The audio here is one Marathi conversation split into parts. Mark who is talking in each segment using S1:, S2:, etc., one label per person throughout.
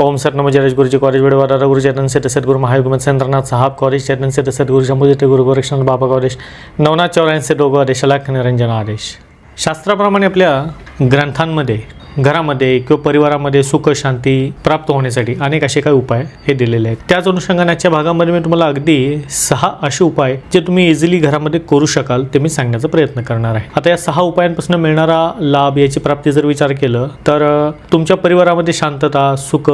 S1: ओम सर नमो जयेश गुरुजी कॉलेज वेडवाडा गुरु चेतन सेट सद्गुरु महायुगमत चंद्रनाथ साहब कॉलेज चेतन सेट सद्गुरु शंभूजित गुरु गोरक्षनाथ बाबा कॉलेज नवनाथ चौऱ्याऐंशी डोगो आदेश लाख निरंजन आदेश. शास्त्राप्रमाणे आपल्या ग्रंथांमध्ये घरामध्ये किंवा परिवारामध्ये सुख शांती प्राप्त होण्यासाठी अनेक असे काही उपाय हे दिलेले आहेत. त्याच अनुषंगाने भागामध्ये मी तुम्हाला अगदी सहा असे उपाय जे तुम्ही इझिली घरामध्ये करू शकाल ते मी सांगण्याचा प्रयत्न करणार आहे. आता या सहा उपायांपासून मिळणारा लाभ याची प्राप्ती जर विचार केलं तर तुमच्या परिवारामध्ये शांतता सुख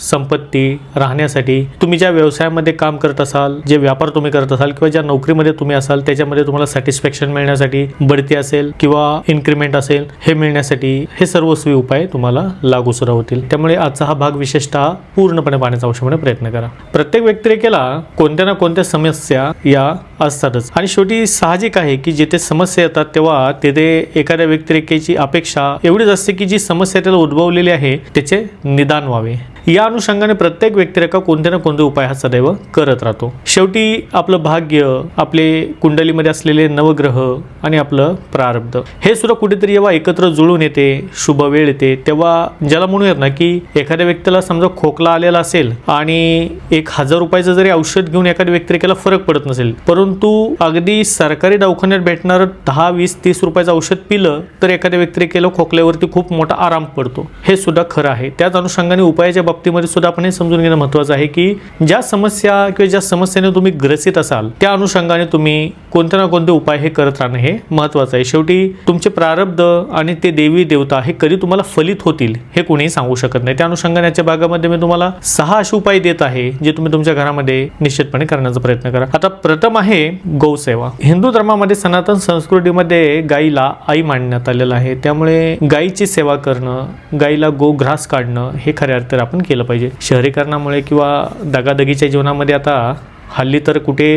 S1: संपत्ती राहण्यासाठी तुम्ही ज्या व्यवसायामध्ये काम करत असाल जे व्यापार तुम्ही करत असाल किंवा ज्या नोकरीमध्ये तुम्ही असाल त्याच्यामध्ये तुम्हाला सॅटिस्फॅक्शन मिळण्यासाठी बढती असेल किंवा इन्क्रीमेंट असेल हे मिळण्यासाठी हे सर्वस्वी उपाय तुम्हाला लागू सुरू होतील. त्यामुळे आजचा हा भाग विशेषतः पूर्णपणे पाण्याचा आवश्यकपणे प्रयत्न करा. प्रत्येक व्यक्तिरेखेला कोणत्या ना कोणत्या समस्या या असतातच. आणि शेवटी साहजिक आहे की जिथे समस्या येतात तेव्हा तिथे एखाद्या व्यक्तिरेखेची अपेक्षा एवढीच असते की जी समस्या त्याला उद्भवलेली आहे त्याचे निदान व्हावे. या अनुषंगाने प्रत्येक व्यक्तिरेखा कोणते ना कोणते उपाय हा सदैव करत राहतो. शेवटी आपलं भाग्य आपले कुंडलीमध्ये असलेले नवग्रह आणि आपलं प्रारब्ध हे सुद्धा कुठेतरी जेव्हा एकत्र जुळून येते शुभ वेळ येते तेव्हा ज्याला म्हणूयात ना की एखाद्या व्यक्तीला समजा खोकला आलेला असेल आणि एक हजार रुपयाचं जरी औषध घेऊन एखाद्या व्यक्तिरेखेला फरक पडत नसेल परंतु अगदी सरकारी दवाखान्यात भेटणारं दहा वीस तीस रुपयाचं औषध पिलं तर एखाद्या व्यक्तिरेखेला खोकल्यावरती खूप मोठा आराम पडतो. हे सुद्धा खरं आहे. त्याच अनुषंगाने उपायाच्या बाबतीमध्ये सुद्धा आपण हे समजून घेणं महत्त्वाचं आहे की ज्या समस्या किंवा ज्या समस्येने तुम्ही ग्रसित असाल त्या अनुषंगाने तुम्ही कोणते ना कोणते उपाय हे करत राहणं हे महत्त्वाचं आहे. शेवटी तुमचे प्रारब्ध आणि ते देवी देवता हे कधी तुम्हाला फलित होतील हे कोणीही सांगू शकत नाही. त्या अनुषंगाने याच्या भागामध्ये मी तुम्हाला सहा असे उपाय देत आहे जे तुम्ही तुमच्या घरामध्ये निश्चितपणे करण्याचा प्रयत्न करा. आता प्रथम आहे गौसेवा हिंदू धर्मामध्ये सनातन संस्कृतीमध्ये गाईला आई मानण्यात आलेलं आहे. त्यामुळे गाईची सेवा करणं गाईला गोग्रास काढणं हे खऱ्या अर्थाने आपण केलं पाहिजे. शहरीकरणामुळे किंवा दगादगीच्या जीवनामध्ये आता हल्ली तर कुठे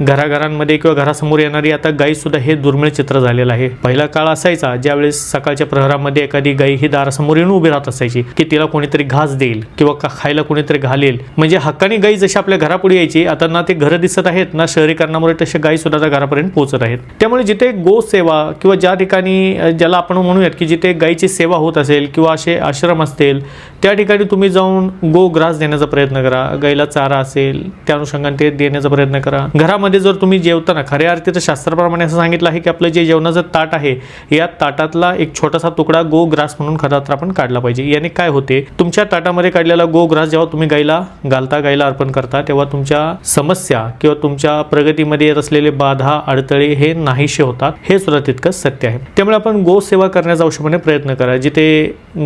S1: घराघरांमध्ये किंवा घरासमोर येणारी आता गाईसुद्धा हे दुर्मिळ चित्र झालेलं आहे. पहिला काळ असायचा ज्यावेळेस सकाळच्या प्रहरामध्ये एखादी गाई ही दारासमोर येऊन उभी राहत असायची की तिला कोणीतरी घास देईल किंवा का खायला कोणीतरी घालेल. म्हणजे हक्कानी गाई जशी आपल्या घरापुढे यायची आता ना ते घरं दिसत आहेत ना शहरीकरणामुळे तसे गाई सुद्धा त्या घरापर्यंत पोहोचत आहेत. त्यामुळे जिथे गोसेवा किंवा ज्या ठिकाणी ज्याला आपण म्हणूयात की जिथे गाईची सेवा होत असेल किंवा असे आश्रम असतील त्या ठिकाणी तुम्ही जाऊन गो ग्रास देण्याचा प्रयत्न करा. गाईला चारा असेल त्या अनुषंगाने ते देण्याचा प्रयत्न करा. घरामध्ये जर तुम्ही जेवताना खऱ्या अर्थी तर शास्त्राप्रमाणे असं सांगितलं आहे की आपलं जे जेवणाचं ताट आहे या ताटातला एक छोटासा तुकडा गो ग्रास म्हणून खरा तर आपण काढला पाहिजे. याने काय होते? तुमच्या ताटामध्ये काढलेला गो ग्रास जेव्हा तुम्ही गाईला घालता गाईला अर्पण करता तेव्हा तुमच्या समस्या किंवा तुमच्या प्रगतीमध्ये येत असलेले बाधा अडथळे हे नाहीसे होतात. हे सुद्धा तितकंच सत्य आहे. त्यामुळे आपण गो सेवा करण्याचा औषधपणे प्रयत्न करा. जिथे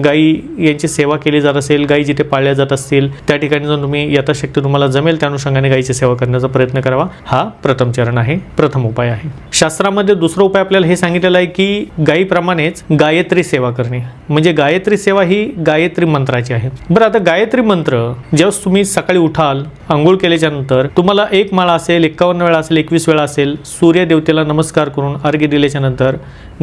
S1: गाई यांची सेवा केली जात असेल गाई जिथे पाळल्या जात असतील त्या ठिकाणी जाऊन तुम्ही यथाशक्ती तुम्हाला जमेल. त्या अनुषंगाने गाईची सेवा करण्याचा प्रयत्न करावा. हा प्रथम चरण आहे. प्रथम उपाय आहे. शास्त्रामध्ये दुसरा उपाय आपल्याला हे सांगितलेलं आहे की गायीप्रमाणेच गायत्री सेवा करणे. म्हणजे गायत्री सेवा ही गायत्री मंत्राची आहे. बरं आता गायत्री मंत्र जेव्हा तुम्ही सकाळी उठाल आंघोळ केल्याच्यानंतर तुम्हाला एक माळा असेल एकावन्न वेळा असेल एकवीस वेळा असेल सूर्य देवतेला नमस्कार करून अर्घ्य दिल्याच्या नंतर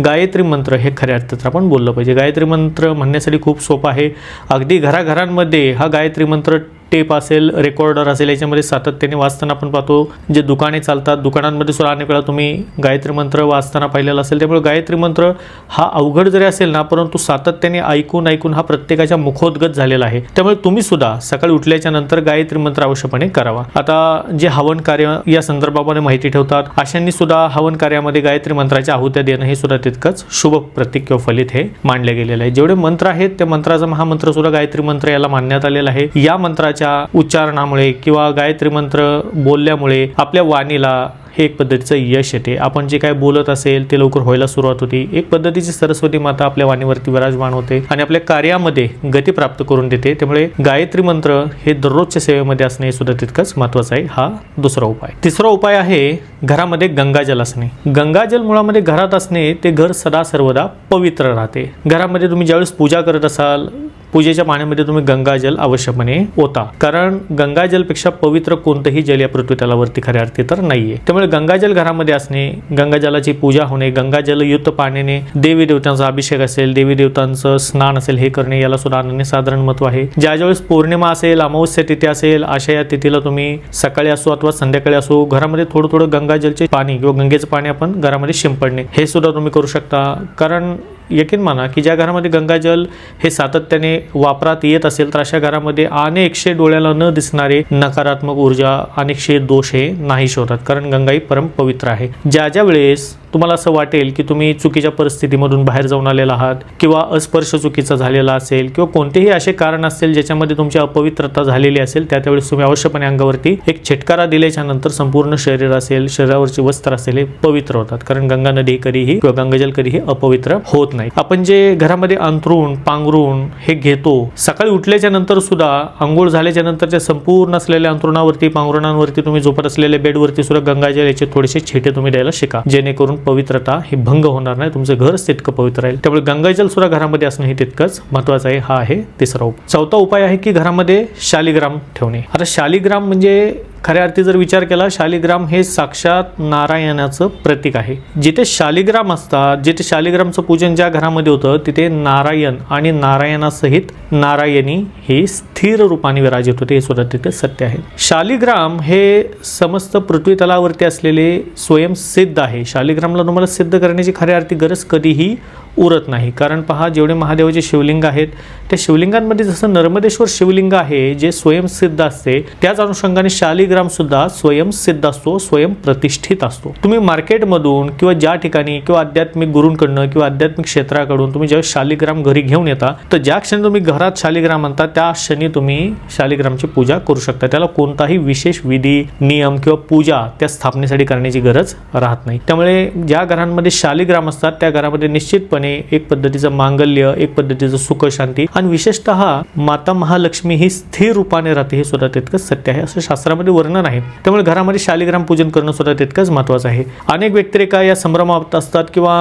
S1: गायत्री मंत्र हे खऱ्या अर्थात आपण बोललं पाहिजे. गायत्री मंत्र म्हणण्यासाठी खूप सोपं आहे. अगदी घराघरांमध्ये हा गायत्री मंत्र टेप असेल रेकॉर्डर असेल याच्यामध्ये सातत्याने वाचताना आपण पाहतो जे दुकाने चालतात दुकानांमध्ये सुद्धा अनेक वेळा तुम्ही गायत्री मंत्र वाचताना पाहिलेला असेल. त्यामुळे गायत्री मंत्र हा अवघड जरी असेल ना परंतु सातत्याने ऐकून ऐकून हा प्रत्येकाच्या मुखोद्गत झालेला आहे. त्यामुळे तुम्ही सुद्धा सकाळी उठल्याच्या नंतर गायत्री मंत्र आवश्यकपणे करावा. आता जे हवन कार्य या संदर्भामध्ये माहिती ठेवतात अशांनी सुद्धा हवन कार्यामध्ये गायत्री मंत्राच्या आहुत्या देणं हे सुद्धा तितकंच शुभ प्रतीक किंवा फलित हे मानले गेलेलं आहे. जेवढे मंत्र आहेत त्या मंत्राचा महामंत्र सुद्धा गायत्री मंत्र याला मानण्यात आलेला आहे. या मंत्राच्या उच्चारणामुळे किंवा गायत्री मंत्र बोलल्यामुळे आपल्या वाणीला हे एक पद्धतीचं यश येते. आपण जे काय बोलत असेल ते लवकर व्हायला सुरुवात होती. एक पद्धतीची सरस्वती माता आपल्या वाणीवरती विराजमान होते आणि आपल्या कार्यामध्ये गती प्राप्त करून देते. त्यामुळे गायत्री मंत्र हे दररोजच्या सेवेमध्ये असणे हे सुद्धा तितकंच महत्वाचं आहे. हा दुसरा उपाय. तिसरा उपाय आहे घरामध्ये गंगाजल असणे. गंगाजल मुळामध्ये घरात असणे ते घर सदा सर्वदा पवित्र राहते. घरामध्ये तुम्ही ज्यावेळेस पूजा करत असाल पूजेच्या पाण्यामध्ये तुम्ही गंगाजल अवश्यपणे ओता. कारण गंगाजलपेक्षा पवित्र कोणतंही जल या पृथ्वी तलावरती खऱ्या अर्थी तर नाहीये. त्यामुळे गंगाजल घरामध्ये असणे गंगाजलाची पूजा होणे गंगाजलयुक्त पाण्याने देवी देवतांचा अभिषेक असेल देवी देवतांचं स्नान असेल हे करणे याला सुद्धा अनन्य साधारण महत्त्व आहे. ज्या ज्यावेळेस पौर्णिमा असेल अमावस्या तिथी असेल अशा या तिथीला तुम्ही सकाळी असो अथवा संध्याकाळी असो घरामध्ये थोडं थोडं गंगाजलचे पाणी किंवा गंगेचं पाणी आपण घरामध्ये शिंपडणे हे सुद्धा तुम्ही करू शकता. कारण यकीन माना की ज्या घरामध्ये गंगाजल हे सातत्याने वापरात येत असेल तर अशा घरामध्ये अनेकशे डोळ्याला न दिसणारे नकारात्मक ऊर्जा अनेकशे दोष हे नाही होतात कारण गंगा ही परम पवित्र आहे. ज्या ज्या वेळेस तुम्हाला असं वाटेल की तुम्ही चुकीच्या परिस्थितीमधून बाहेर जाऊन आलेला आहात किंवा अस्पर्श चुकीचा झालेला असेल किंवा कोणतेही असे कारण असेल ज्याच्यामध्ये तुमची अपवित्रता झालेली असेल त्या त्यावेळेस तुम्ही अवश्यपणे अंगावरती एक छिटकारा दिल्याच्या नंतर संपूर्ण शरीर असेल शरीरावरची वस्त्र असेल हे पवित्र होतात. कारण गंगा नदी कधीही किंवा गंगाजल कधीही अपवित्र होत नाही. आपण जे घरामध्ये अंथरुण पांघरून हे घेतो सकाळी उठल्याच्या नंतर सुद्धा आंघोळ झाल्याच्या नंतरच्या संपूर्ण असलेल्या अंथरुणावरती पांघरुणांवरती तुम्ही झोपत असलेल्या बेडवरती सुद्धा गंगाजल याचे थोडेसे छेटे तुम्ही द्यायला शिका. जेणेकरून पवित्रता ही भंग होणार नाही. तुमचं घरच तितकं पवित्र राहील. त्यामुळे गंगाजल सुद्धा घरामध्ये असणं हे तितकंच महत्वाचं आहे. हा आहे तिसरा उपाय चौथा उपाय आहे की घरामध्ये शालिग्राम ठेवणे. आता शालिग्राम म्हणजे खऱ्या अर्थी जर विचार केला शालिग्राम हे साक्षात नारायणाचं प्रतीक आहे. जिथे शालिग्राम असतात जिथे शालिग्रामचं पूजन ज्या घरामध्ये होतं तिथे नारायण आणि नारायणासहित नारायणी हे स्थिर रूपाने विराजित होते हे सुद्धा तिथे सत्य आहे. शालिग्राम हे समस्त पृथ्वी तलावरती असलेले स्वयंसिद्ध आहे. शालिग्रामला तुम्हाला सिद्ध करण्याची खऱ्या अर्थी गरज कधीही उरत नाही. कारण पहा जेवढे महादेवाचे शिवलिंग आहेत त्या शिवलिंगांमध्ये जसं नर्मदेश्वर शिवलिंग आहे जे स्वयंसिद्ध असते त्याच अनुषंगाने शालिग्राम सुद्धा स्वयंसिद्ध असतो स्वयंप्रतिष्ठित असतो. तुम्ही मार्केटमधून किंवा ज्या ठिकाणी किंवा आध्यात्मिक गुरूंकडनं किंवा आध्यात्मिक क्षेत्राकडून तुम्ही जेव्हा शालिग्राम घरी घेऊन येता तर ज्या क्षणी तुम्ही घरात शालिग्राम आणता त्या क्षणी तुम्ही शालिग्रामची पूजा करू शकता. त्याला कोणताही विशेष विधी नियम किंवा पूजा त्या स्थापनेसाठी करण्याची गरज राहत नाही. त्यामुळे ज्या घरांमध्ये शालिग्राम असतात त्या घरामध्ये निश्चितपणे एक पद्धतीचं मांगल्य एक पद्धतीचं सुख शांती आणि विशेषतः माता महालक्ष्मी ही स्थिर रूपाने राहते हे सुद्धा तितकंच सत्य आहे. असं शास्त्रामध्ये वर्णन आहे त्यामुळे घरामध्ये शालिग्राम पूजन करणं सुद्धा तितकंच महत्वाचं आहे. अनेक व्यक्तिरेखा या संभ्रमात असतात किंवा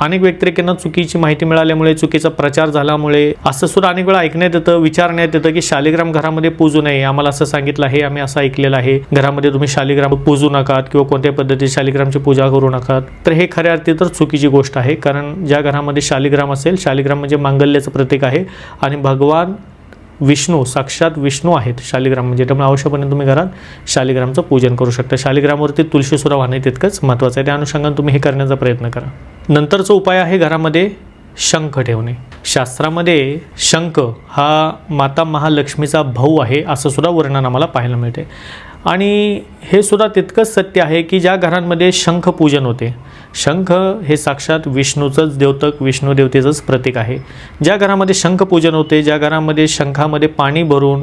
S1: अनेक व्यक्तिरेखांना चुकीची माहिती मिळाल्यामुळे चुकीचा प्रचार झाल्यामुळे असं सुद्धा अनेक वेळा ऐकण्यात येतं विचारण्यात येतं की शालिग्राम घरामध्ये पूजू नये. आम्हाला असं सांगितलं आहे आम्ही असं ऐकलेलं आहे. घरामध्ये तुम्ही शालिग्राम पूजू नकात किंवा कोणत्या पद्धतीने शालिग्रामची पूजा करू नकात. तर हे खऱ्या अर्थी तर चुकीची गोष्ट आहे कारण ज्या घरामध्ये शालिग्राम असेल शालिग्राम म्हणजे मांगल्याचं प्रतीक आहे आणि भगवान विष्णू साक्षात विष्णू आहेत शालिग्राम. म्हणजे त्यामुळे आवश्यकपणे तुम्ही घरात शालिग्रामचं पूजन करू शकता. शालिग्रामवरती तुळशी सुरा वाहणे तितकंच महत्त्वाचं आहे. त्या अनुषंगाने तुम्ही हे करण्याचा प्रयत्न करा. नंतरचा उपाय आहे घरामध्ये शंख ठेवणे. शास्त्रामध्ये शंख हा माता महालक्ष्मीचा भाऊ आहे असं सुद्धा वर्णन आम्हाला पाहायला मिळते. आणि हे सुद्धा तितकंच सत्य आहे की ज्या घरांमध्ये शंख पूजन होते शंख हे साक्षात विष्णूचंच देवतक विष्णू देवतेचंच प्रतीक आहे. ज्या घरामध्ये शंख पूजन होते ज्या घरामध्ये शंखामध्ये पाणी भरून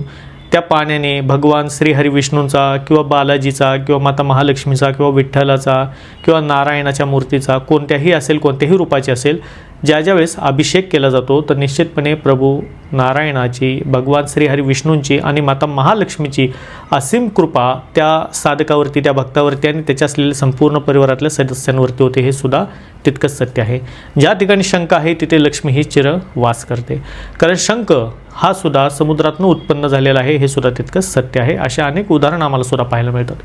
S1: त्या पाण्याने भगवान श्री हरिविष्णूंचा किंवा बालाजीचा किंवा माता महालक्ष्मीचा किंवा विठ्ठलाचा किंवा नारायणाच्या मूर्तीचा कोणत्याही असेल कोणत्याही रूपाची असेल ज्या ज्या वेळेस अभिषेक केला जातो तर निश्चितपणे प्रभू नारायणाची भगवान श्री हरिविष्णूंची आणि माता महालक्ष्मीची असीम कृपा त्या साधकावरती त्या भक्तावरती आणि त्याच्या असलेल्या संपूर्ण परिवारातल्या सदस्यांवरती होते हे सुद्धा तितकंच सत्य आहे. ज्या ठिकाणी शंख आहे तिथे लक्ष्मी ही चिर वास करते. कारण शंख हा सुद्धा समुद्रातून उत्पन्न झालेला आहे हे सुद्धा तितकंच सत्य आहे. असे अनेक उदाहरणं आम्हाला सुद्धा पाहायला मिळतात.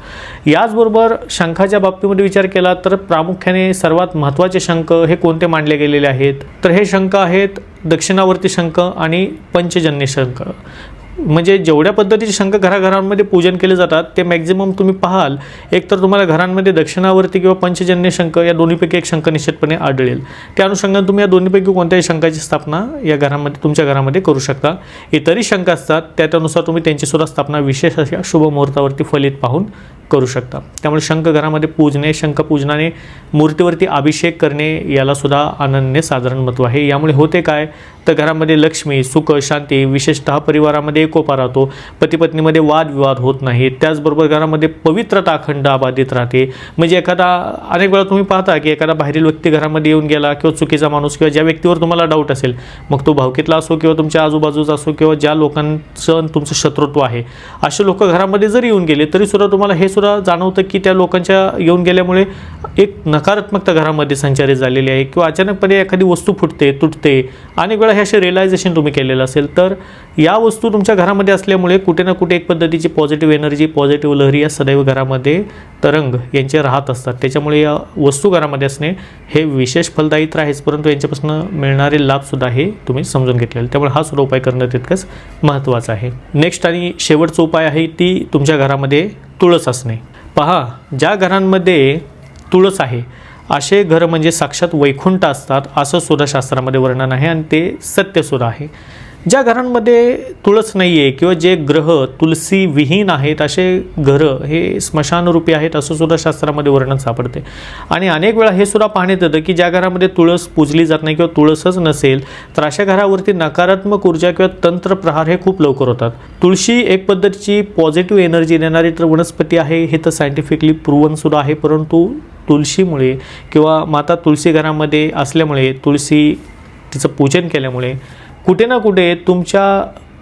S1: याचबरोबर शंखाच्या बाबतीमध्ये विचार केला तर प्रामुख्याने सर्वात महत्त्वाचे शंख हे कोणते मांडले गेलेले आहेत? तर हे शंख आहेत दक्षिणावर्ती शंख आणि पंचजन्य शंख. म्हणजे जेवढ्या पद्धतीचे शंख घराघरांमध्ये पूजन केले जातात ते मॅक्झिमम तुम्ही पाहाल एक तर तुम्हाला घरांमध्ये दक्षिणावर्ती किंवा पंचजन्य शंख या दोन्हीपैकी एक शंख निश्चितपणे आढळेल. त्या अनुषंगाने तुम्ही या दोन्हीपैकी कोणत्याही शंखाची स्थापना या घरामध्ये तुमच्या घरामध्ये करू शकता. इतरही शंख असतात त्या त्यानुसार तुम्ही त्यांचीसुद्धा स्थापना विशेष अशा शुभ मुहूर्तावरती फलित पाहून करू शकता. त्यामुळे शंख घरामध्ये पूजणे शंख पूजनाने मूर्तीवरती अभिषेक करणे यालासुद्धा अनन्य साधारण महत्त्व आहे. यामुळे होते काय? तर घरामध्ये लक्ष्मी सुख शांती विशेषतः परिवारामध्ये एकोपा राहतो. पतीपत्नीमध्ये वादविवाद होत नाही. त्याचबरोबर घरामध्ये पवित्रता अखंड अबाधित राहते. म्हणजे एखादा अनेक वेळा तुम्ही पाहता की एखादा बाहेरील व्यक्ती घरामध्ये येऊन गेला किंवा चुकीचा माणूस किंवा ज्या व्यक्तीवर तुम्हाला डाऊट असेल मग तो भावकीतला असो किंवा तुमच्या आजूबाजूचा असो किंवा ज्या लोकांचं तुमचं शत्रुत्व आहे असे लोक घरामध्ये जरी येऊन गेले तरी सुद्धा तुम्हाला हे सुद्धा जाणवतं की त्या लोकांच्या येऊन गेल्यामुळे एक नकारात्मकता घरामध्ये संचारित झालेली आहे किंवा अचानकपणे एखादी वस्तू फुटते तुटते. अनेक वेळा हे असे रिअलायझेशन तुम्ही केलेलं असेल तर या वस्तू तुमच्या घरामध्ये असल्यामुळे कुठे ना कुठे एक पद्धतीची पॉझिटिव्ह एनर्जी पॉझिटिव्ह लहरी या सदैव घरामध्ये तरंग यांचे राहत असतात. त्याच्यामुळे या वस्तू घरामध्ये असणे हे विशेष फलदायी तर आहेच परंतु यांच्यापासून मिळणारे लाभसुद्धा हे तुम्ही समजून घेतलेले त्यामुळे हा सुद्धा उपाय करणं तितकंच महत्त्वाचं आहे. नेक्स्ट आणि शेवटचा उपाय आहे ती तुमच्या घरामध्ये तुळस असणे. पहा ज्या घरांमध्ये तुळस आहे असे घर म्हणजे साक्षात वैकुंठ असतात असं सुद्धा शास्त्रामध्ये वर्णन आहे आणि ते सत्यसुद्धा आहे. ज्या घरांमध्ये तुळस नाही आहे किंवा जे ग्रह तुलसी विहीन आहेत असे घरं हे स्मशानरूपी आहेत असं सुद्धा शास्त्रामध्ये वर्णन सापडते. आणि अनेक वेळा हे सुद्धा पाहण्यात येतं की ज्या घरामध्ये तुळस पूजली जात नाही किंवा तुळसच नसेल तर अशा घरावरती नकारात्मक ऊर्जा किंवा तंत्र प्रहार हे खूप लवकर होतात. तुळशी एक पद्धतीची पॉझिटिव्ह एनर्जी देणारी तर वनस्पती आहे हे तर सायंटिफिकली प्रूव्हन सुद्धा आहे परंतु तुळशीमुळे किंवा माता तुळशी घरामध्ये असल्यामुळे तुळशी तिचं पूजन केल्यामुळे कुठे ना कुठे तुमच्या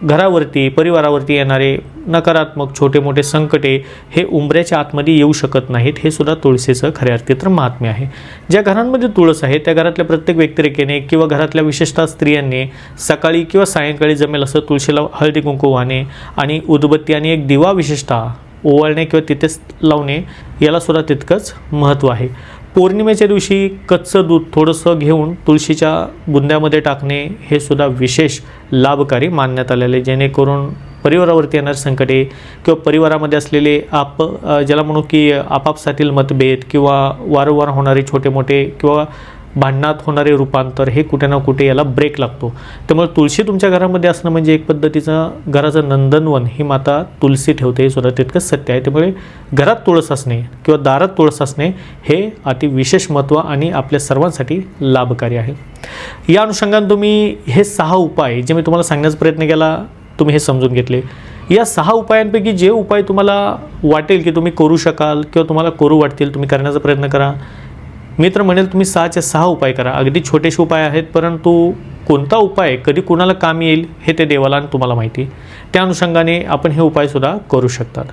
S1: घरावरती परिवारावरती येणारे नकारात्मक छोटे मोठे संकटे हे उंबऱ्याच्या आतमध्ये येऊ शकत नाहीत. हे सुद्धा तुळशीचं खऱ्या अर्थी तर महात्म्य आहे. ज्या घरांमध्ये तुळस आहे त्या घरातल्या प्रत्येक व्यक्तिरेखेने किंवा घरातल्या विशेषतः स्त्रियांनी सकाळी किंवा सायंकाळी जमेल असं तुळशीला हळदी कुंकू वाहणे आणि उदबत्ती आणि एक दिवा विशेषतः ओवाळणे किंवा तिथेच लावणे याला सुद्धा तितकंच महत्त्व आहे. पौर्णिमेच्या दिवशी कच्चं दूध थोडंसं घेऊन तुळशीच्या बुंद्यामध्ये टाकणे हे सुद्धा विशेष लाभकारी मानण्यात आलेले जेणेकरून परिवारावरती येणारे संकटे किंवा परिवारामध्ये असलेले आप ज्याला म्हणू की आपापसातील मतभेद किंवा वारंवार होणारे छोटे मोठे किंवा भांडणात होणारे रूपांतर हे कुठे ना कुठे याला ब्रेक लागतो. त्यामुळे तुळशी तुमच्या घरामध्ये असणं म्हणजे एक पद्धतीचं घराचं नंदनवन ही माता तुलसी ठेवते हे सुद्धा तितकंच सत्य आहे. त्यामुळे घरात तुळस असणे किंवा दारात तुळस असणे हे अति विशेष महत्त्व आणि आपल्या सर्वांसाठी लाभकारी आहे. या अनुषंगाने तुम्ही हे सहा उपाय जे मी तुम्हाला सांगण्याचा प्रयत्न केला तुम्ही हे समजून घेतले. या सहा उपायांपैकी जे उपाय तुम्हाला वाटेल की तुम्ही करू शकाल किंवा तुम्हाला करू वाटतील तुम्ही करण्याचा प्रयत्न करा. मी तर म्हणेल तुम्ही सहाचे सहा उपाय करा. अगदी छोटेसे उपाय आहेत परंतु कोणता उपाय कधी कुणाला काम येईल हे ते देवाला आणि तुम्हाला माहिती त्या अनुषंगाने आपण हे उपायसुद्धा करू शकतात.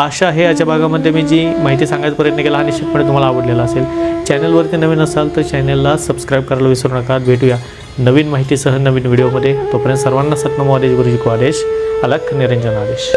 S1: आशा आहे याच्या भागामध्ये मी जी माहिती सांगायचा प्रयत्न केला हा निश्चितपणे तुम्हाला आवडलेला असेल. चॅनलवरती नवीन असाल तर चॅनलला सबस्क्राईब करायला विसरू नका. भेटूया नवीन माहितीसह नवीन व्हिडिओमध्ये. तोपर्यंत सर्वांना सत्नम आदेश गुरुजी को आदेश अलख निरंजन आदेश.